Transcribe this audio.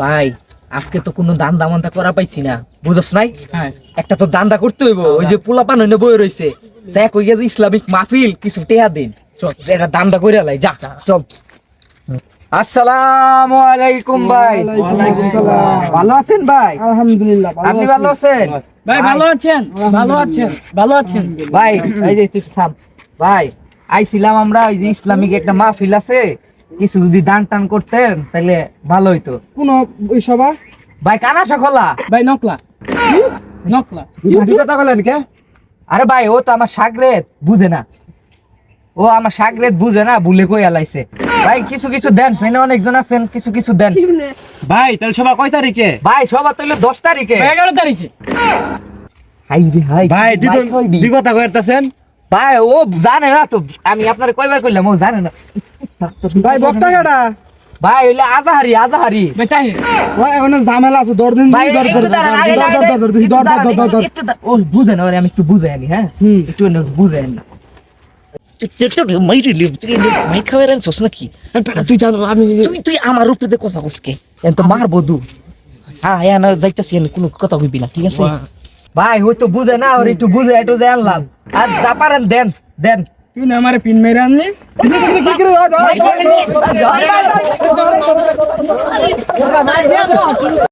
ভাই আজকে তো কোনো দান দামানটা করা পাইছি না। বুঝছ নাই? হ্যাঁ। একটা তো দান্দা করতে হইব ওই যে পোলা পান হইনে বই রইছে। দেখ ওই যে ইসলামিক মাহফিল কিছু টেহা দিন। চল। এটা দান্দা করে লাই যা চল। আসসালামু আলাইকুম ভাই। ভালো আছেন ভাই? আলহামদুলিল্লাহ আপনি ভালো আছেন? ভাই ভালো আছেন? ভালো আছেন? ভালো আছেন? ভাই এই যে তুই থাম। ভাই আইছিলাম আমরা ওই যে ইসলামিক একটা মাহফিল আছে। কিছু যদি দান টান করতেন তাহলে ভালো হইতো। কোন ওই সভা? ভাই কানাশা খোলা? ভাই নকলা। নকলা। কথা বলেন কে? আরে ভাই ও তো আমার সাগরেত বুঝে না। ও আমার সাগরেত বুঝে না ভুলে কই আলাইছে। ভাই কিছু কিছু দেন ফেনে অনেকজন আছেন কিছু কিছু দেন। ভাই তাহলে সবাই কয় তারিখে? ভাই সবার তো দশ তারিখে। এগারো তারিখে। হাই রে হাই। ভাই। দুই কথা কইতাছেন? ভাই ও জানে না তো আমি আপনার কয়বার কইলাম ও জানে না। ভাই বক্তা কাটা ভাই হইলে আজাহারি আজাহারি। ভাই ভাই এখন ঝামেলা আছে দর দিন দর দর দর দর দর দর দর দর দর দর। একটু দাঁড়ান। ও বুঝে না ওরে আমি একটু বুঝাই আনি হ্যাঁ? একটু বুঝে আনি। মাই খাওয়ার আনছস নাকি? তুই জানো আমি তুই তুই আমার উপরে কথা কসকে মারবো দু হ্যাঁ না যাইতাছি কোনো কথা কইবি না ঠিক আছে? ভাই হই তো বুঝে না ওর একটু বুঝে একটু যে আনলাম। আর যা পারেন দেন দেন তুই না আমার পিন মেরে আনলি